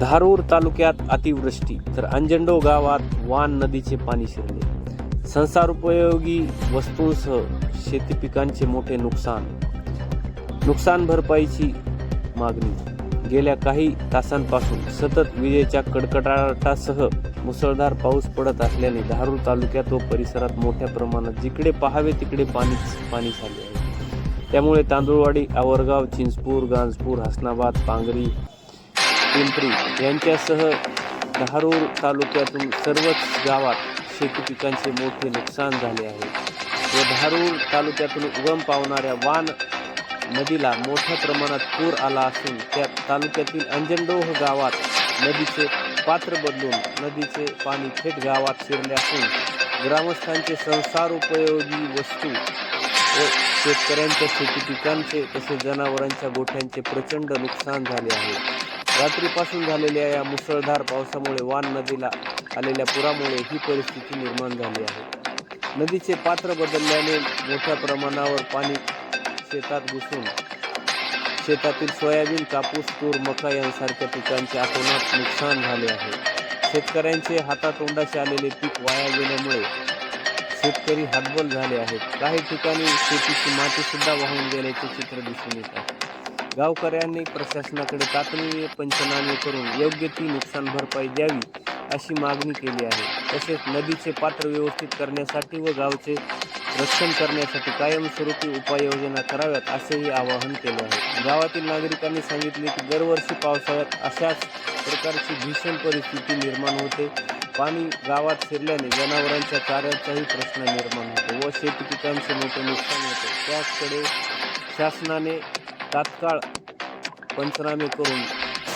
धारूर तालुक्यात अतिवृष्टी तर अंजंडो गावात वान नदीचे पाणी शिरले. संसारोपयोगी वस्तूंसह शेती पिकांचे मोठे नुकसान. नुकसान भरपाईची मागणी. गेल्या काही तासांपासून सतत विजेच्या कडकडाटासह मुसळधार पाऊस पडत असल्याने धारूर तालुक्यात व परिसरात मोठ्या प्रमाणात जिकडे पाहावे तिकडे पाणीच पाणी झाले आहे. त्यामुळे तांदूळवाडी आवरगाव चिंचपूर गांजपूर हसनाबाद पांगरी पिंपरी यांच्यासह धारूर तालुक्यातून सर्वच गावात शेती पिकांचे मोठे नुकसान झाले आहे. व धारूर तालुक्यातून उगम पावणाऱ्या वान नदीला मोठ्या प्रमाणात पूर आला असून त्या तालुक्यातील अंजनडोह गावात नदीचे पात्र बदलून नदीचे पाणी थेट गावात शिरले असून ग्रामस्थांचे संसार उपयोगी वस्तू व शेतकऱ्यांच्या शेती पिकांचे तसेच जनावरांच्या गोठ्यांचे प्रचंड नुकसान झाले आहे. रात्रीपासून झालेल्या या मुसळधार पावसामुळे वान नदीला आलेल्या पुरामुळे ही परिस्थिती निर्माण झाली आहे. नदीचे पात्र बदलल्याने मोठ्या प्रमाणावर पाणी शेतात घुसून शेतातील सोयाबीन कापूस तूर मका यांसारख्या पिकांचे अतोनात नुकसान झाले आहे. शेतकऱ्यांचे हातातोंडाशी आलेले पीक वाया गेल्यामुळे शेतकरी हतबल झाले आहेत. काही ठिकाणी शेतीची मातीसुद्धा वाहून गेल्याचे चित्र दिसून येत आहे. गावकऱ्यांनी प्रशासनाकडे तातडीने पंचनामे करून योग्य ती नुकसान भरपाई द्यावी अशी मागणी केली आहे. तसेच नदीचे पात्र व्यवस्थित करण्यासाठी व गावचे रक्षण करण्यासाठी कायमस्वरूपी उपाययोजना कराव्यात असेही आवाहन केले आहे. गावातील नागरिकांनी सांगितले की दरवर्षी पावसाळ्यात अशाच प्रकारची भीषण परिस्थिती निर्माण होते. पाणी गावात शिरल्याने जनावरांच्या चाऱ्याचाही प्रश्न निर्माण होतो व शेती पिकांचे मोठे नुकसान होते. त्याचकडे शासनाने तात्काळ पंचनामे करून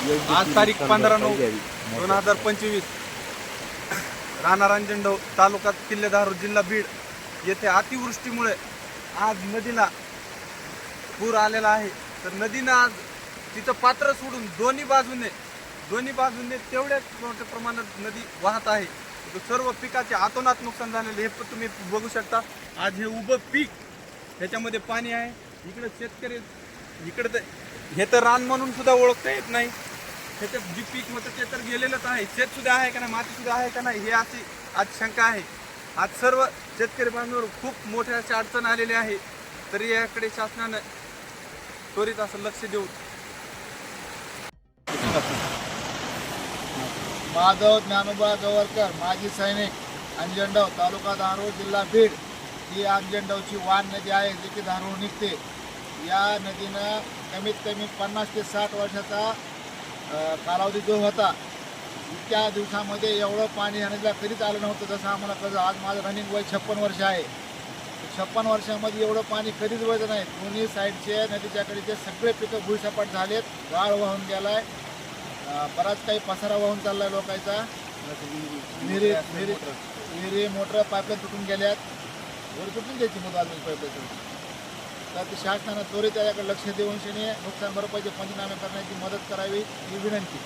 योग्य आज ती तारीख नुकसान 15 भरपाई नऊ. द्यावी. दोन हजार पंचवीस राणा रांजणगाव तालुका किल्ले धारूर जिल्हा बीड येथे अतिवृष्टीमुळे आज नदीला पूर आलेला आहे तर नदीनं आज तिचं पात्र सोडून दोन्ही बाजूने दोन्ही बाजूने तेवढ्याच मोठ्या प्रमाणात नदी वाहत आहे तर सर्व पिकाचे आतोनात नुकसान झालेले हे पण तुम्ही बघू शकता आज हे उभं पीक ह्याच्यामध्ये पाणी आहे इकडे शेतकरी इकडे तर हे तर रान म्हणून सुद्धा ओळखता येत नाही. हे तर जी पीक होतं ते तर गेलेलंच आहे. शेत सुद्धा आहे का नाही माती सुद्धा आहे का नाही हे अशी आज शंका आहे. आज सर्व शेतकरी बांधवांवर खूप मोठ्या अशी अडचण आलेली आहे. तरी याकडे शासनानं त्वरित असं लक्ष देऊन माधव ज्ञानोबा गवरकर माजी सैनिक अंजनडव तालुका धारूर जिल्हा बीड. ही अंजनडवची वान नदी आहे जी की धारूर निघते. या नदीनं कमीत कमी पन्नास ते साठ वर्षाचा कालावधी जो होता इतक्या दिवसामध्ये एवढं पाणी या नदीला कधीच आलं नव्हतं जसं आम्हाला कळलं. आज माझं रनिंग वय छप्पन वर्ष आहे. छप्पन वर्षामध्ये एवढं पाणी कधीच व्हायचं नाही. दोन्ही साईडचे नदीच्याकडे सगळे पिकं भुईसपाट झालेत. गाळ वाहून गेला आहे बराच काही पसारा वाहून चालला आहे लोकांचा. विहिरी विहिरी विहिरी मोटर पाईपलाईन तुटून गेल्यात. वर तुटून द्यायची मग अजून पाईपलाईन तर ते शासनानं त्वरित त्याच्याकडे लक्ष देऊन शनी नुकसान भरपाईचे पंचनामे करण्याची मदत करावी ही विनंती.